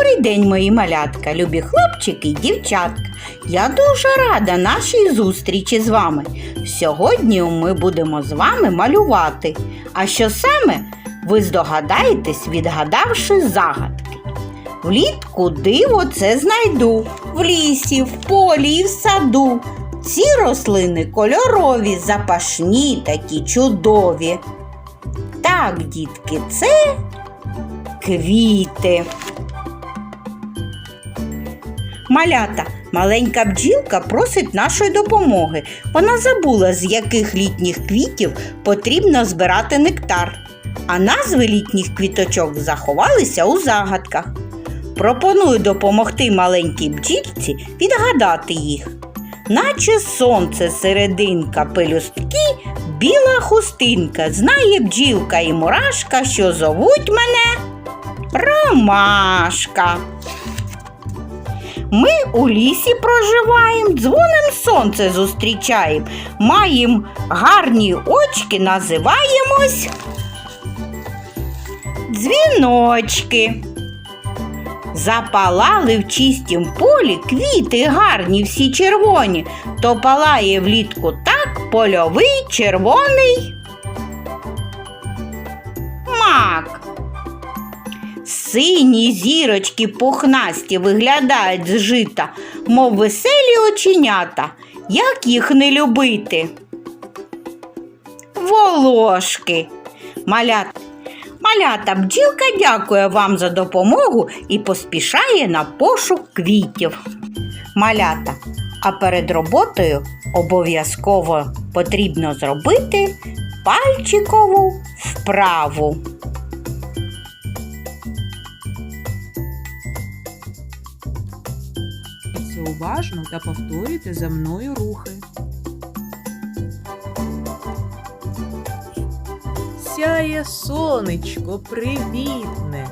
Добрий день, мої малятка, любі хлопчики і дівчатка. Я дуже рада нашій зустрічі з вами. Сьогодні ми будемо з вами малювати. А що саме ви здогадаєтесь, відгадавши загадки. Влітку диво це знайду в лісі, в полі і в саду. Ці рослини кольорові, запашні, такі чудові. Так, дітки, це квіти. Малята, маленька бджілка просить нашої допомоги. Вона забула, з яких літніх квітів потрібно збирати нектар, а назви літніх квіточок заховалися у загадках. Пропоную допомогти маленькій бджілці відгадати їх. Наче сонце серединка пелюстки, біла хустинка, знає бджілка і мурашка, що зовуть мене Ромашка. Ми у лісі проживаємо, дзвоним сонце зустрічаємо, маємо гарні очки, називаємось дзвіночки. Запалали в чистім полі квіти гарні, всі червоні, то палає влітку так польовий червоний Сині зірочки пухнасті виглядають з жита, мов веселі оченята. Як їх не любити? Волошки. Малята. Малята, бджілка дякує вам за допомогу і поспішає на пошук квітів. Малята, а перед роботою обов'язково потрібно зробити пальчикову вправу. Уважно та повторюйте за мною рухи. Сяє сонечко привітне,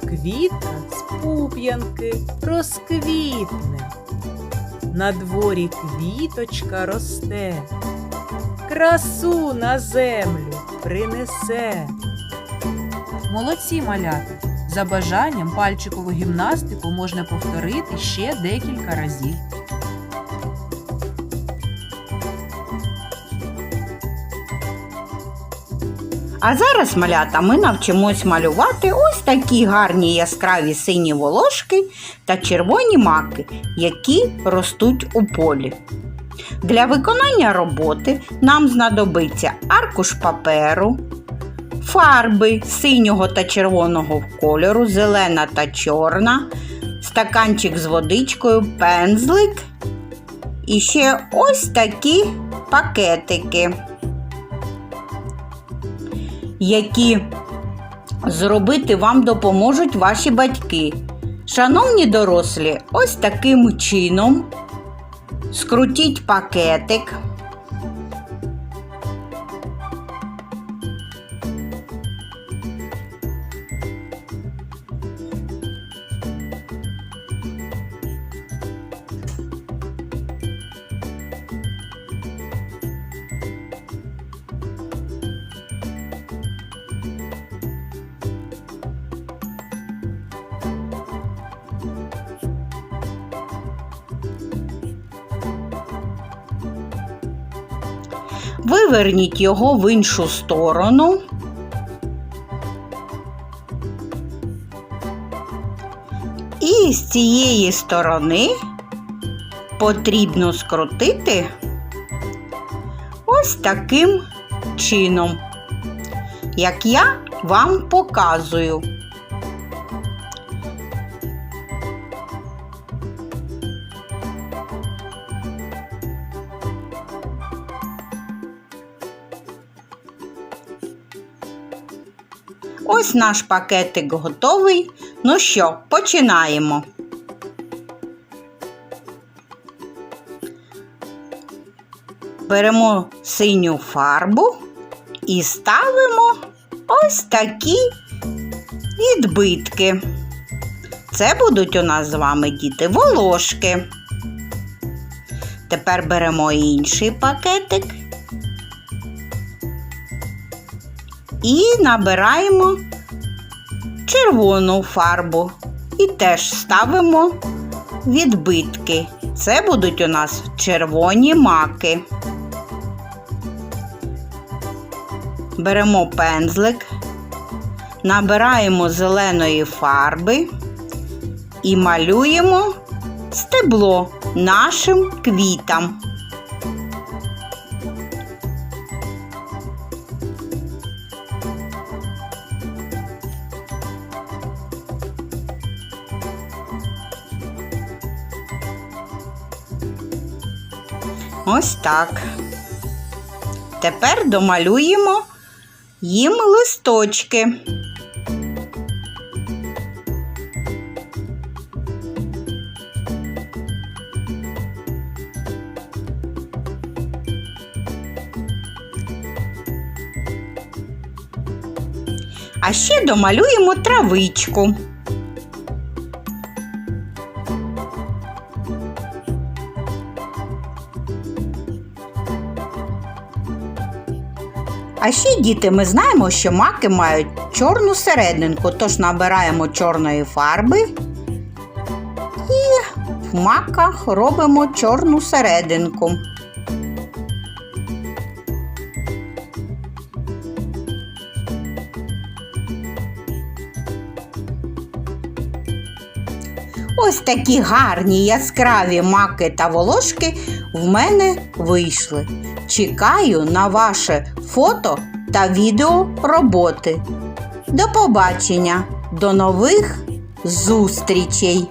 квітка з пуп'янки розквітне. На дворі квіточка росте, красу на землю принесе. Молодці малята! За бажанням пальчикову гімнастику можна повторити ще декілька разів. А зараз, малята, ми навчимось малювати ось такі гарні яскраві сині волошки та червоні маки, які ростуть у полі. Для виконання роботи нам знадобиться аркуш паперу, фарби синього та червоного кольору, зелена та чорна, стаканчик з водичкою, пензлик і ще ось такі пакетики які зробити вам допоможуть ваші батьки. Шановні дорослі, ось таким чином скрутіть пакетик. Виверніть його в іншу сторону. І з цієї сторони потрібно скрутити ось таким чином, як я вам показую. Ось наш пакетик готовий. Ну що, починаємо. Беремо синю фарбу і ставимо ось такі відбитки. Це будуть у нас з вами діти волошки. Тепер беремо інший пакетик і набираємо червону фарбу і теж ставимо відбитки. Це будуть у нас червоні маки. Беремо пензлик, набираємо зеленої фарби і малюємо стебло нашим квітам. Ось так. Тепер домалюємо їм листочки. А ще домалюємо травичку. А ще діти, ми знаємо, що маки мають чорну серединку, тож набираємо чорної фарби і в маках робимо чорну серединку. Ось такі гарні яскраві маки та волошки в мене вийшли. Чекаю на ваше фото та відео роботи. До побачення, до нових зустрічей!